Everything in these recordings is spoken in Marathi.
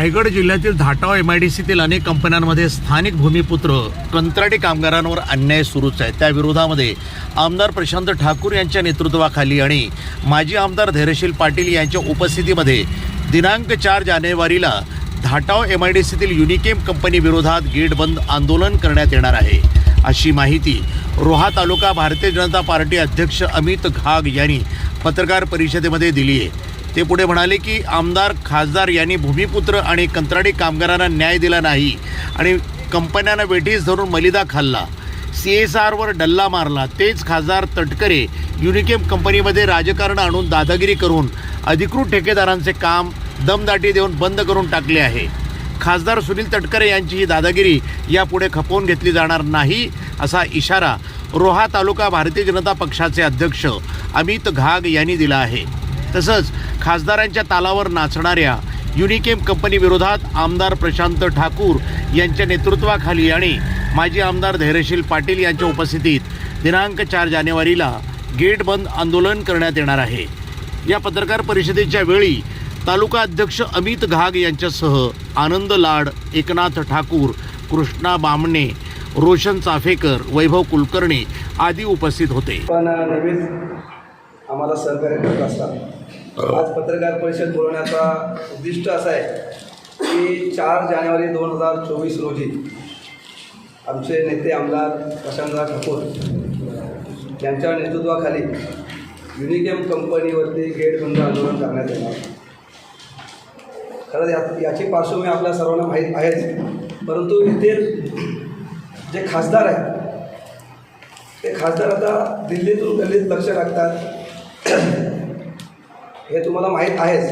रायगड जिल्ह्यातील धाटाव एम आय डी सीतील अनेक कंपन्यांमध्ये स्थानिक भूमिपुत्र कंत्राटी कामगारांवर अन्याय सुरूच आहे त्या विरोधामध्ये आमदार प्रशांत ठाकूर यांच्या नेतृत्वाखाली आणि माजी आमदार धैर्यशील पाटील यांच्या उपस्थितीमध्ये दिनांक चार जानेवारीला धाटाव एम आय डी सीतील युनिकेम कंपनी विरोधात गेट बंद आंदोलन करण्यात येणार आहे. अशी माहिती रोहा तालुका भारतीय जनता पार्टी अध्यक्ष अमित घाग यांनी पत्रकार परिषदेमध्ये दिली आहे. ते पुढे म्हणाले की आमदार खासदार यांनी भूमिपुत्र आणि कंत्राटी कामगारांना न्याय दिला नाही आणि कंपन्यांना वेठीस धरून मलिदा खाल्ला. सी एस आरवर डल्ला मारला. तेच खासदार तटकरे युनिकेम कंपनीमध्ये राजकारण आणून दादागिरी करून अधिकृत ठेकेदारांचे काम दमदाटी देऊन बंद करून टाकले आहे. खासदार सुनील तटकरे यांची ही दादागिरी यापुढे खपवून घेतली जाणार नाही असा इशारा रोहा तालुका भारतीय जनता पक्षाचे अध्यक्ष अमित घाग यांनी दिला आहे. तसंच खासदारांच्या तालावर नाचणाऱ्या युनिकेम कंपनी विरोधात आमदार प्रशांत ठाकूर यांच्या नेतृत्वाखाली आणि माजी आमदार धैर्यशील पाटील यांच्या उपस्थितीत दिनांक चार जानेवारीला गेट बंद आंदोलन करण्यात येणार आहे. या पत्रकार परिषदेच्या वेळी तालुका अध्यक्ष अमित घाग यांच्यासह आनंद लाड एकनाथ ठाकूर कृष्णा बामणे रोशन चाफेकर वैभव कुलकर्णी आदी उपस्थित होते. पण नेहमीच आम्हाला सहकार्य करत असतात. आज पत्रकार परिषद बोलवण्याचा उद्दिष्ट असं आहे की चार जानेवारी दोन हजार चोवीस रोजी आमचे नेते आमदार प्रशांतराव ठाकूर यांच्या नेतृत्वाखाली युनिकेम कंपनीवरती गेट बंद आंदोलन करण्यात येणार. खरं या याची पार्श्वभूमी आपल्या सर्वांना माहीत आहेच. परंतु इथे जे खासदार आहेत ते खासदार आता दिल्लीतून गल्लीत लक्ष टाकतात. हे तुम्हाला माहीत आहेच.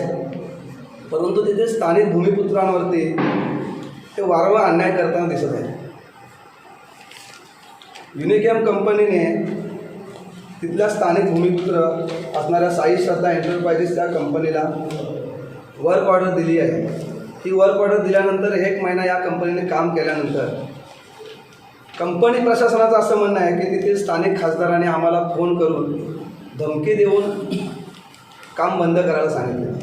परंतु तिथे स्थानिक भूमिपुत्रांवरती ते वारंवार अन्याय करताना दिसत आहे युनिकॅम कंपनीने तिथल्या स्थानिक भूमिपुत्र असणाऱ्या साई श्रद्धा एंटरप्राइजेस त्या कंपनीला वर्क ऑर्डर दिली आहे. ती वर्क ऑर्डर दिल्यानंतर एक महिना या कंपनीने काम केल्यानंतर कंपनी प्रशासनाचं असं म्हणणं आहे की तिथे स्थानिक खासदारांनी आम्हाला फोन करून धमकी देऊन काम बंद करायला सांगितलं.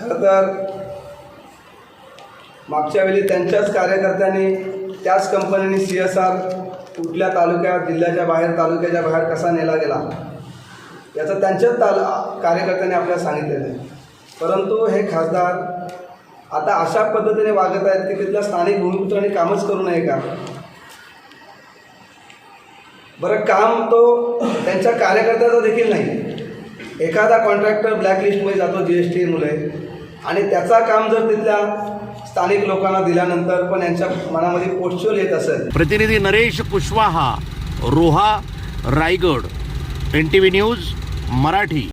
खरं तर मागच्या वेळी त्यांच्याच कार्यकर्त्यांनी त्याच कंपनीने सी एस आर कुठल्या तालुक्यात जिल्ह्याच्या बाहेर तालुक्याच्या बाहेर कसा नेला गेला याचं त्यांच्याच ताल कार्यकर्त्यांनी आपल्याला सांगितलेलं आहे. परंतु हे खासदार आता अशा पद्धतीने वागत आहेत की तिथल्या स्थानिक भूमिपुत्रांनी कामच करू नये का? बरं काम तो त्यांच्या कार्यकर्त्याचं देखील नाही. एखादा कॉन्ट्रॅक्टर ब्लॅकलिस्टमध्ये जातो जी एस टी मुले आणि त्याचा काम जर तिथल्या स्थानिक लोकांना दिल्यानंतर पण यांच्या मनामध्ये पोटशोल येत असेल. प्रतिनिधी Naresh Kushwaha Roha Raigad N T V news Marathi.